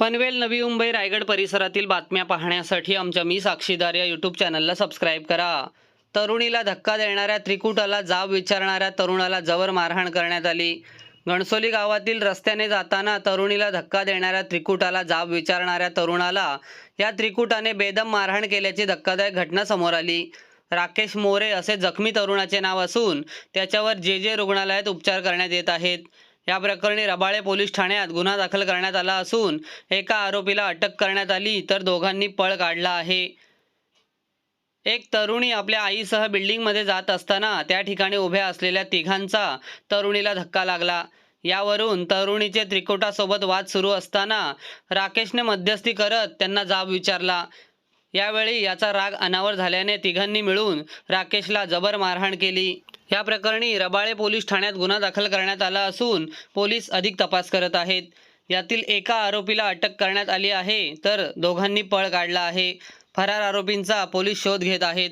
पनवेल नवी मुंबई रायगड परिसरातील बातम्या पाहण्यासाठी आमच्या मी साक्षीदार या यूट्यूब चॅनलला सबस्क्राईब करा. तरुणीला धक्का देणाऱ्या त्रिकुटाला जाब विचारणाऱ्या तरुणाला जवर मारहाण करण्यात आली. घणसोली गावातील रस्त्याने जाताना तरुणीला धक्का देणाऱ्या त्रिकुटाला जाब विचारणाऱ्या तरुणाला या त्रिकुटाने बेदम मारहाण केल्याची धक्कादायक घटना समोर आली. राकेश मोरे असे जखमी तरुणाचे नाव असून त्याच्यावर जे जे रुग्णालयात उपचार करण्यात येत आहेत. या प्रकरणी रबाळे पोलीस ठाण्यात गुन्हा दाखल करण्यात आला असून एका आरोपीला अटक करण्यात आली तर दोघांनी पळ काढला आहे. एक तरुणी आपल्या आईसह बिल्डिंगमध्ये जात असताना त्या ठिकाणी उभ्या असलेल्या तिघांचा तरुणीला धक्का लागला. यावरून तरुणीचे त्रिकोटासोबत वाद सुरू असताना राकेशने मध्यस्थी करत त्यांना जाब विचारला. यावेळी याचा राग अनावर झाल्याने तिघांनी मिळून राकेशला जबर मारहाण केली. या प्रकरणी रबाळे पोलीस ठाण्यात गुन्हा दाखल करण्यात आला असून पोलीस अधिक तपास करत आहेत. यातील एका आरोपीला अटक करण्यात आली आहे तर दोघांनी पळ काढला आहे. फरार आरोपींचा पोलीस शोध घेत आहेत.